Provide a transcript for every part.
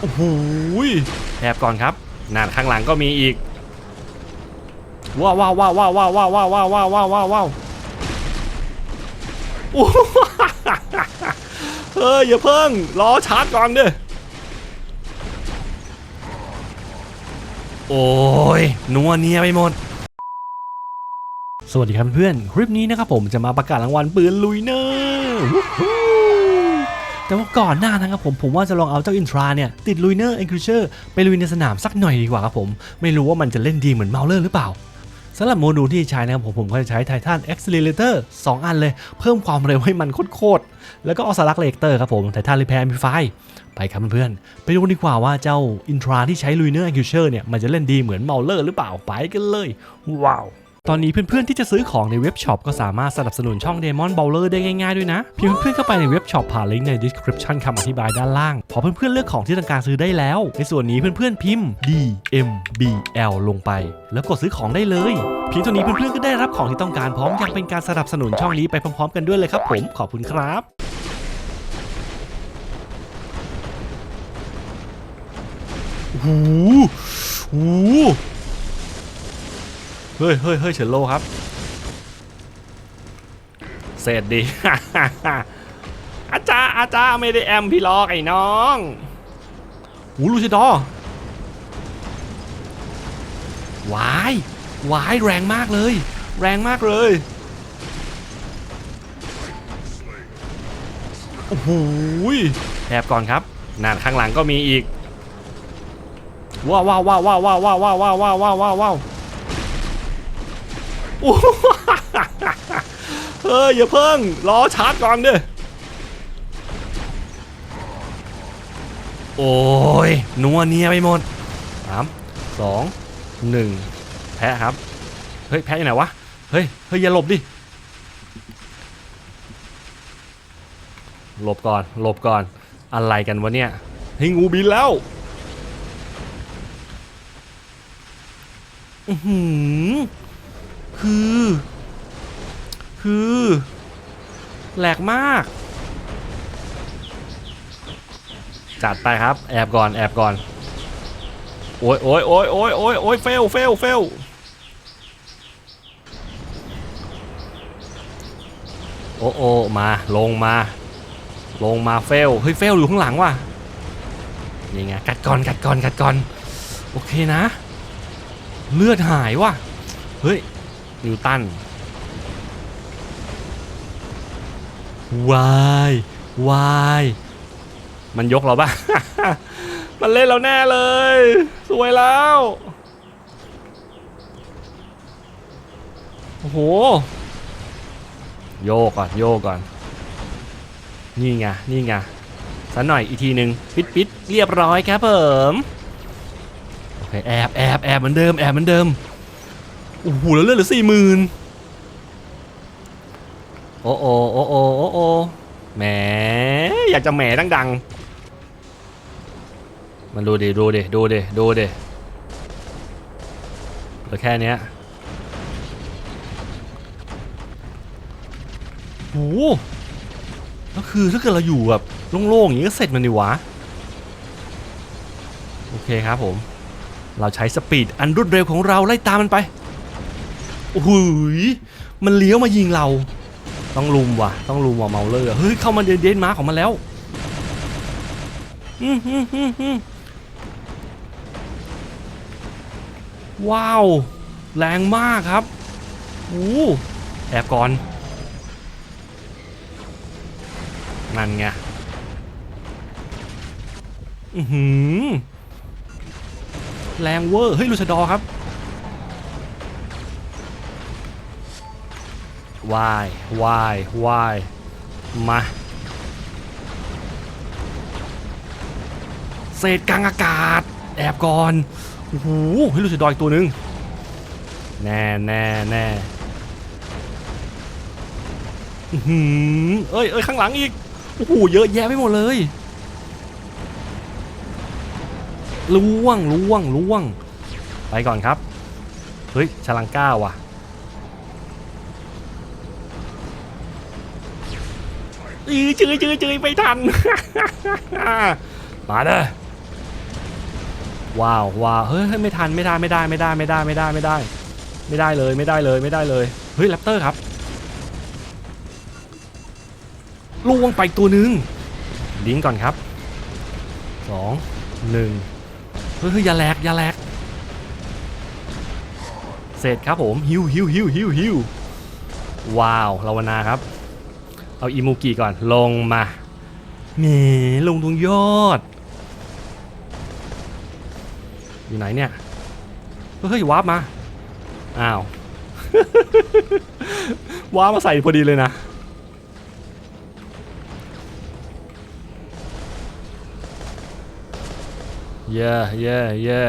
โอ้โหแอบก่อนครับนั่นข้างหลังก็มีอีกว้าวว้าวว้าวว้าวว้าวว้าวว้าวว้าวว้าวว้าวว้าวว้าวโอ้โหเฮ้ยอย่าเพิ่งรอชาร์จก่อนเด้อโอ้ยนัวเนียไปหมด สวัสดีครับเพื่อน คลิปนี้นะครับผมจะมาประกาศรางวัลปืนลุยเนอร์ แต่ว่าก่อนหน้านะครับผมผมว่าจะลองเอาเจ้าอินทราเนี่ยติดลุยเนอร์เอ็นคริเชอร์ไปลุยในสนามสักหน่อยดีกว่าครับผม ไม่รู้ว่ามันจะเล่นดีเหมือนเมาเลอร์หรือเปล่าสำหรับโมดูลที่ใช้นะครับผมผมก็จะใช้ไททัน Accelerator 2 อันเลย เพิ่มความเร็วให้มันโคตรๆแล้วก็ออสลักเลกเตอร์ครับผมไททันรีแพร์มิฟายไปครับเพื่อนๆไปดูกันดีกว่าว่าเจ้าอินทราที่ใช้ลุยเนอร์เอ็นคริเชอร์เนี่ยมันจะเล่นดีเหมือนเมาเลอร์หรือเปล่าไปกันเลย ว้าว ตอนนี้เพื่อนๆที่จะซื้อของในเว็บช็อปก็สามารถสนับสนุนช่อง Demon Bowler ได้ง่ายๆด้วยนะ เพียงเพื่อนๆเข้าไปในเว็บช็อปผ่านลิงก์ใน description คำอธิบายด้านล่าง พอเพื่อนๆเลือกของที่ต้องการซื้อได้แล้ว ในส่วนนี้เพื่อนๆพิมพ์ D M B L ลงไป แล้วกดซื้อของได้เลยเพียงเท่านี้เพื่อนๆก็ได้รับของที่ต้องการพร้อมยังเป็นการสนับสนุนช่องนี้ไปพร้อมๆ กันด้วยเลยครับผมขอบคุณครับโอ้โหโอ้โห เฮ้ยเฮ้ยเฮ้ยเฉินโลครับ เสร็จดี อาจารย์อาจารย์ไม่ได้แอมพี่ลอกไอ้น้องหูลูชิดอวายวายแรงมากเลย แรงมากเลยโอ้โหแอบก่อนครับนั่นข้างหลังก็มีอีกว้าวว้าวว้าวว้าวว้าวว้าวว้าวว้าวว้าว เฮ้ยอย่าเพิ่งรอชาร์จก่อนเด้อโอ้ยนัวเนียไปหมดสามสองหนึ่งแพ้ครับ เฮ้ยแพ้ยู่ไหนวะ เฮ้ยเฮ้ยอย่าหลบดิ หลบก่อนหลบก่อนอะไรกันวะเนี่ยให้งูบินแล้วอือหือ คือคือแหลกมาก จัดไปครับ แอบก่อน แอบก่อน โอ้ยโอ้ยโอ้ยโอ้ยโอ้ยโอ้ยเฟลเฟลเฟลโอ้โอมา ลงมา ลงมาเฟล เฮ้ย เฟลอยู่ข้างหลังว่ะนี่ไง กัดก่อน กัดก่อน กัดก่อน โอเคนะ เลือดหายว่ะ เฮ้ย นิวตันวายวายมันยกเราบ้ามันเล่นเราแน่เลย สวยแล้ว โอ้โห โยกก่อน โยกก่อน นี่ไง นี่ไงสักหน่อยอีกทีหนึ่งปิดปิดเรียบร้อยครับผมโอเคแอบแอบแอบเหมือนเดิม แอบเหมือนเดิม โอ้โหแล้วเลือดเหลือสี่หมื่นโอ้โอ้โอ้โอ้โอ้โอแหมอยากจะแหมดังๆ มันดูดิดูดิดูดิดูดิเหลือแค่เนี้ยโอ้โหก็คือถ้าเกิดเราอยู่แบบโล่งๆอย่างนี้ก็เสร็จมันดีวะ โอเคครับผม เราใช้สปีดอันรวดเร็วของเราไล่ตามมันไป โอ้โหยมันเลี้ยวมายิงเรา ต้องลุมว่ะ ต้องลุมว่ะเมาเลอร์เฮ้ยเข้ามาเดนเดนมาร์ของมันแล้วอืมอืมอืมอืมว้าว แรงมากครับโอ้แอบก่อน นั่นไงอือหือแรงเวอร์ เฮ้ยลูชดอครับ วายวายวายมาเศษกลางอากาศ แอบก่อนโอ้โหเฮ้ยลูกเสือดอยตัวหนึ่งแน่แน่แน่อื้อหือเอ้ยเอ้ยข้างหลังอีก โอ้โห เยอะแยะไปหมดเลยล่วงล่วงล่วง ไปก่อนครับ เฮ้ยชลังก้าว่ะ อือจื้อจื้อจื้อไม่ทัน มาเด้อว้าวว้าวเฮ้ยไม่ทันไม่ได้ไม่ได้ไม่ได้ไม่ได้ไม่ได้ไม่ได้ ไม่ได้เลยไม่ได้เลยไม่ได้เลยเฮ้ยแรปเตอร์ครับล่วงไปตัวหนึ่งลิงก่อนครับสองหนึ่งเฮ้ยเฮ้ยอย่าแหลกอย่าแหลกเสร็จครับผมฮิวฮิวฮิวฮิวฮิวว้าวลาวนาครับ เอาอีมูกิก่อนลงมาแหมลงตรงยอด อยู่ไหนเนี่ย เฮ้ยวาร์ปมา อ้าวว้าร์ปมาใส่พอดีเลยนะ เย่เย่เย่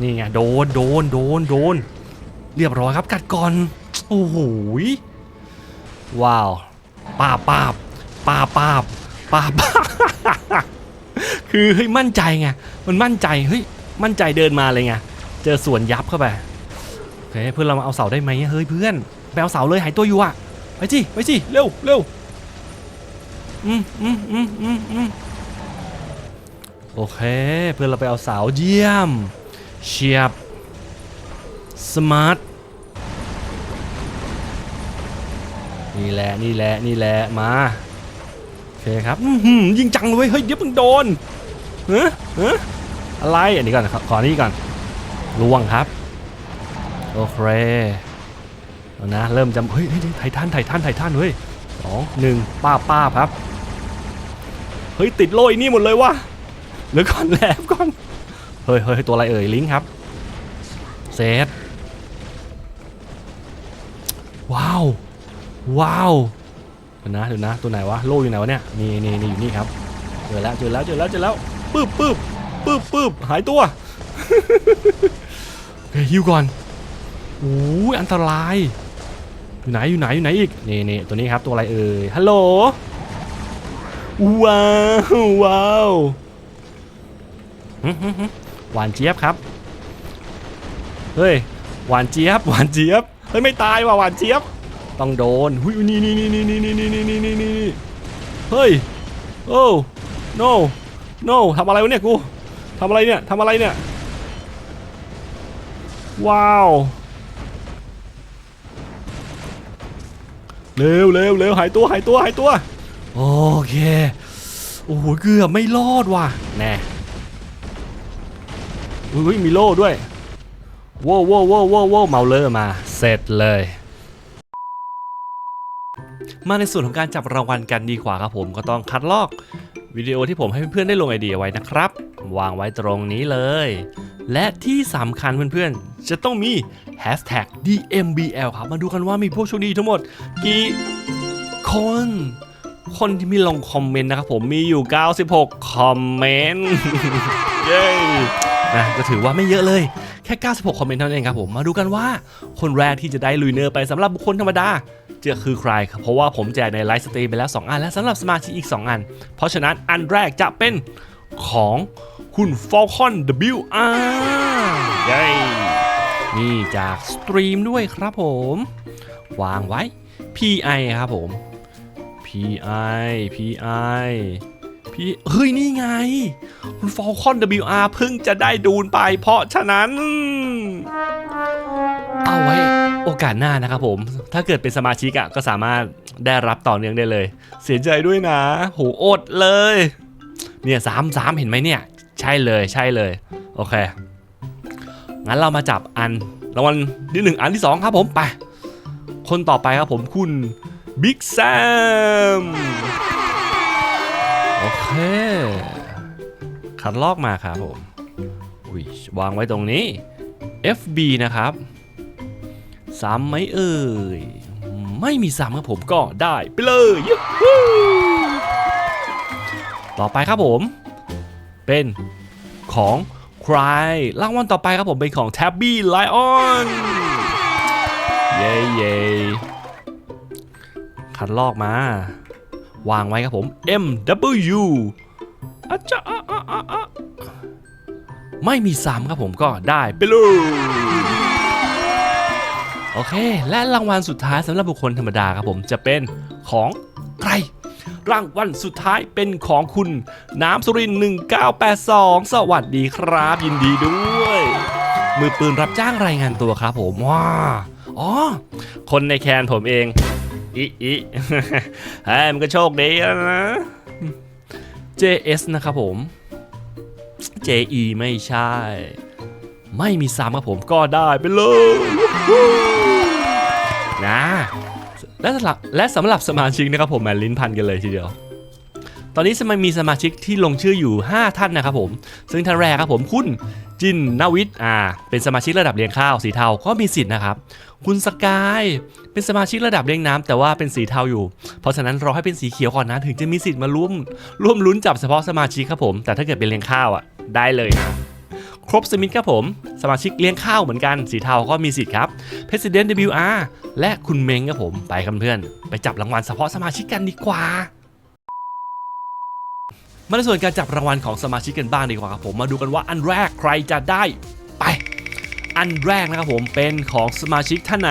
นี่ไง โดน โดน โดน โดน เรียบร้อยครับ กัดก่อน โอ้โหว้าวป้าป้าป้าป้าป้าป้าคือเฮ้ยมั่นใจไงมันมั่นใจเฮ้ยมั่นใจเดินมาเลยไงเจอสวนยับเข้าไปโอเคเพื่อนเรามาเอาเสาได้ไหมเฮ้ยเพื่อนไปเอาเสาเลยหายตัวอยู่อะไปสิไปสิเร็วเร็วอืมอืมอืมอืมอืมโอเค เพื่อนเราไปเอาเสาเยี่ยมเชียบสมาร์ท นี่แหละนี่แหละนี่แหละมาโอเคครับยิงจังเลยเฮ้ยเดี๋ยวมึงโดนเฮ้ยเฮ้ยอะไรอันนี้ก่อนขออันนี้ก่อนล่วงครับโอเคเอานะเริ่มจำเฮ้ยเฮ้ยไททันไททันไททันเฮ้ยสองหนึ่งป้าป้าครับเฮ้ยติดโลยนี่หมดเลยวะเหลือก่อนแลบก่อนเฮ้ยเฮ้ยตัวอะไรเอ่ยลิงก์ครับเซตว้าว ว้าวเดี๋ยวนะเดี๋ยวนะ ตัวไหนวะโล่อยู่ไหนวะเนี่ยนี่นี่นี่อยู่นี่ครับเจอแล้วเจอแล้วเจอแล้วเจอแล้วปึ๊บปึ๊บปึ๊บปึ๊บหายตัวโอเคฮิวก่อนโอ้ยอันตราย อยู่ไหนอยู่ไหนอยู่ไหนอีกนี่นี่ตัวนี้ครับตัวอะไรเอ่ยฮัลโหลว้าวว้าวหึหึหึหวานเจี๊ยบครับเฮ้ยหวานเจี๊ยบหวานเจี๊ยบเฮ้ยไม่ตายว่ะหวานเจี๊ยบ ต้องโดนหุยนี่นี่นี่นี่นี่นี่นี่นี่นี่นี่นี่เฮ้ยโอ้ no no ทำอะไรวะเนี่ยกูทำอะไรเนี่ยทำอะไรเนี่ยว้าวเร็วเร็วเร็วหายตัวหายตัวหายตัวโอเคโอ้โหเกือบไม่รอดว่ะแน่อุ้ยมีโล่ด้วยว้วว้วว้วว้วว้วเมาเลอร์มา เสร็จเลย มาในส่วนของการจับรางวัลกันดีกว่าครับผมก็ต้องคัดลอกวิดีโอที่ผมให้เพื่อนๆได้ลงไอเดียไว้นะครับ วางไว้ตรงนี้เลย และที่สำคัญเพื่อนๆ จะต้องมี Hashtag DMBL ครับ มาดูกันว่ามีผู้โชคดีทั้งหมดกี่คน คนที่มีลงคอมเมนต์นะครับผมมีอยู่ 96 คอมเมนต์ เย้นะก็ถือว่าไม่เยอะเลยแค่ 96 คอมเมนต์เท่านั้นเองครับผม มาดูกันว่าคนแรกที่จะได้ลุยเนอร์ไปสำหรับบุคคลธรรมดา จะคือใครครับเพราะว่าผมแจกในไลฟ์สตรีมไปแล้ว 2 อัน และสำหรับสมาชิกอีก 2 อัน เพราะฉะนั้นอันแรกจะเป็นของคุณ Falcon WR เย้นี่จากสตรีมด้วยครับผม วางไว้ PI ครับผม PI PI พี่เฮ้ย นี่ไง คุณ Falcon WR เพิ่งจะได้ดูนไป เพราะฉะนั้น เอาไว้ โอกาสหน้านะครับผม ถ้าเกิดเป็นสมาชิกอะก็สามารถได้รับต่อเนื่องได้เลย เสียใจด้วยนะ โหอดเลย เนี่ยสามสามเห็นไหมเนี่ย ใช่เลยใช่เลย โอเค งั้นเรามาจับอันรางวัลที่หนึ่งอันที่สองครับผมไป คนต่อไปครับผมคุณบิ๊กแซม โอเค คัดลอกมาครับผม อุ้ยวางไว้ตรงนี้ FB นะครับ ซ้ำไหมเอ่ย ไม่มีซ้ำครับผมก็ได้ไปเลยยูฮูต่อไปครับผม เป็นของใครรางวัลต่อไปครับผมเป็นของ Tabby Lion เย้เย้คัดลอกมา วางไว้ครับผม MW อาจจะอะอะอะอะไม่มีซ้ำครับผมก็ได้ไปเลย โอเค และรางวัลสุดท้ายสำหรับบุคคลธรรมดาครับผมจะเป็นของใครรางวัลสุดท้ายเป็นของคุณ น้ำสุริน 1982 สวัสดีครับ ยินดีด้วย มือปืนรับจ้างรายงานตัวครับผมว้าอ๋อ คนในแคนผมเองอิอิเฮ้ยมันก็โชคดีแล้วนะ JS นะครับผม JE ไม่ใช่ ไม่มีซ้ำครับผมก็ได้ไปเลย นะและสำหรับและสำหรับสมาชิกนะครับผมแมลิ้นพันกันเลยทีเดียว ตอนนี้สมามีสมาชิกที่ลงชื่ออยู่ 5 ท่านนะครับผม ซึ่งท่านแรกครับผมคุณจินนาวิทย์อ่าเป็นสมาชิกระดับเลี้ยงข้าวสีเทาก็มีสิทธิ์นะครับ คุณสกายเป็นสมาชิกระดับเลี้ยงน้ำแต่ว่าเป็นสีเทาอยู่ เพราะฉะนั้นรอให้เป็นสีเขียวก่อนนะถึงจะมีสิทธิ์มาร่วมร่วมลุ้นจับเฉพาะสมาชิกครับผม แต่ถ้าเกิดเป็นเลี้ยงข้าวอะได้เลยนะ ครบสมิธครับผม สมาชิกเลี้ยงข้าวเหมือนกัน สีเทาก็มีสิทธิ์ครับ President WR และคุณเมงครับผมไปครับเพื่อน ไปจับรางวัลเฉพาะสมาชิกกันดีกว่ามาในส่วนการจับรางวัลของสมาชิกกันบ้างดีกว่าครับผมมาดูกันว่าอันแรกใครจะได้ไป อันแรกนะครับผมเป็นของสมาชิกท่านไหน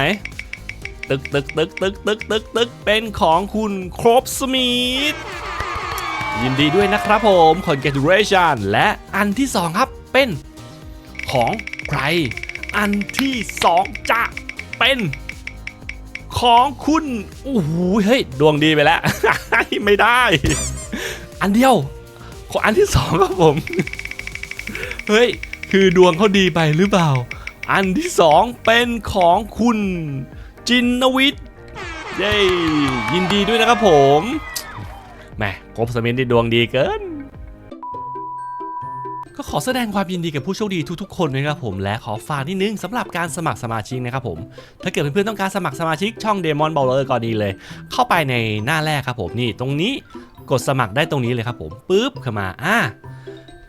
ตึกตึกตึกตึกตึกตึกตึกเป็นของคุณครบสมิธยินดีด้วยนะครับผม congratulation และอันที่สองครับเป็น ของใคร อันที่สองจะเป็นของคุณโอ้โหเฮ้ยดวงดีไปแล้ว ไม่ได้ อันเดียว ขออันที่สองครับผม เฮ้ย คือดวงเขาดีไปหรือเปล่า อันที่สองเป็นของคุณจินวิทย์เย้ยินดีด้วยนะครับผมแหมครบสมิธที่ดวงดีเกิน ก็ขอแสดงความยินดีกับผู้โชคดีทุกๆคนนะครับผมและขอฝากนิดนึงสำหรับการสมัครสมาชิกนะครับผมถ้าเกิดเพื่อนๆต้องการสมัครสมาชิกช่องเดมอนบอลเลอร์ก็ดีเลย เข้าไปในหน้าแรกครับผมนี่ตรงนี้กดสมัครได้ตรงนี้เลยครับผมปุ๊บเข้ามาอ่า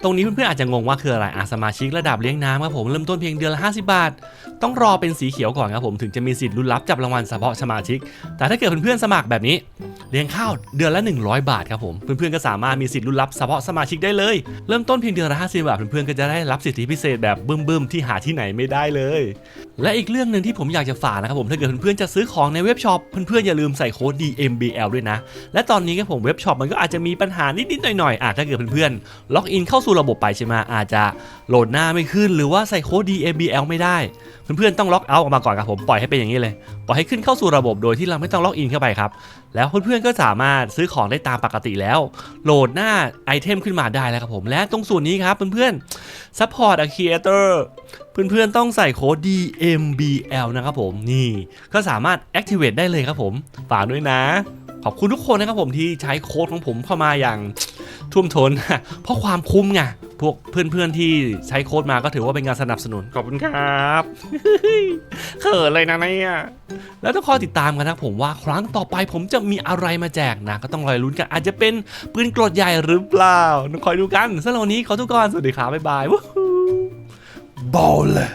ตรงนี้เพื่อนๆอาจจะงงว่าคืออะไรอาสมาชิกระดับเลี้ยงน้ำครับผมเริ่มต้นเพียงเดือนละ 50 บาท ต้องรอเป็นสีเขียวก่อนครับผมถึงจะมีสิทธิ์ลุ้นรับจับรางวัลเฉพาะสมาชิก แต่ถ้าเกิดเพื่อนๆสมัครแบบนี้เลี้ยงข้าวเดือนละ 100 บาทครับผมเพื่อนๆก็สามารถมีสิทธิ์ลุ้นรับเฉพาะสมาชิกได้เลย เริ่มต้นเพียงเดือนละ50บาทเพื่อนๆก็จะได้รับสิทธิพิเศษแบบบึ้มๆที่หาที่ไหนไม่ได้เลย และอีกเรื่องหนึ่งที่ผมอยากจะฝากนะครับผมถ้าเกิดเพื่อนๆจะซื้อของในเว็บช็อปเพื่อนๆอย่าลืมใส่โค้ด DMBL ด้วยนะ และตอนนี้ครับผมเว็บช็อปมันก็อาจจะมีปัญหานิดๆหน่อยๆอาจถ้าเกิดเพื่อนๆล็อกอินเข้าสู่ระบบไปใช่ไหมอาจจะโหลดหน้าไม่ขึ้น หรือว่าใส่โค้ด DMBL ไม่ได้ เพื่อนๆต้องล็อกเอาท์ออกมาก่อนครับผมปล่อยให้เป็นอย่างนี้เลยปล่อยให้ขึ้นเข้าสู่ระบบโดยที่เราไม่ต้องล็อกอินเข้าไปครับแล้วเพื่อนๆก็สามารถซื้อของได้ตามปกติแล้ว โหลดหน้าไอเทมขึ้นมาได้แล้วครับผม และตรงส่วนนี้ครับเพื่อนๆ support a creator เพื่อนๆต้องใส่โค้ด DMBL นะครับผมนี่ก็สามารถ activate ได้เลยครับผม ฝากด้วยนะ ขอบคุณทุกคนนะครับผมที่ใช้โค้ดของผมเข้ามาอย่างท่วมทนเพราะความคุ้มไงพวกเพื่อนๆที่ใช้โค้ดมาก็ถือว่าเป็นการสนับสนุนขอบคุณครับเขินเลยนะเนี่ยแล้วต้องคอยติดตามกันนะครับผมว่าครั้งต่อไปผมจะมีอะไรมาแจกนะ ก็ต้องรอลุ้นกัน อาจจะเป็นปืนกรดใหญ่หรือเปล่าต้องคอยดูกันสำหรับวันนี้ขอทุกคนสวัสดีครับบ๊ายบายวู้ฮู้บอลเลย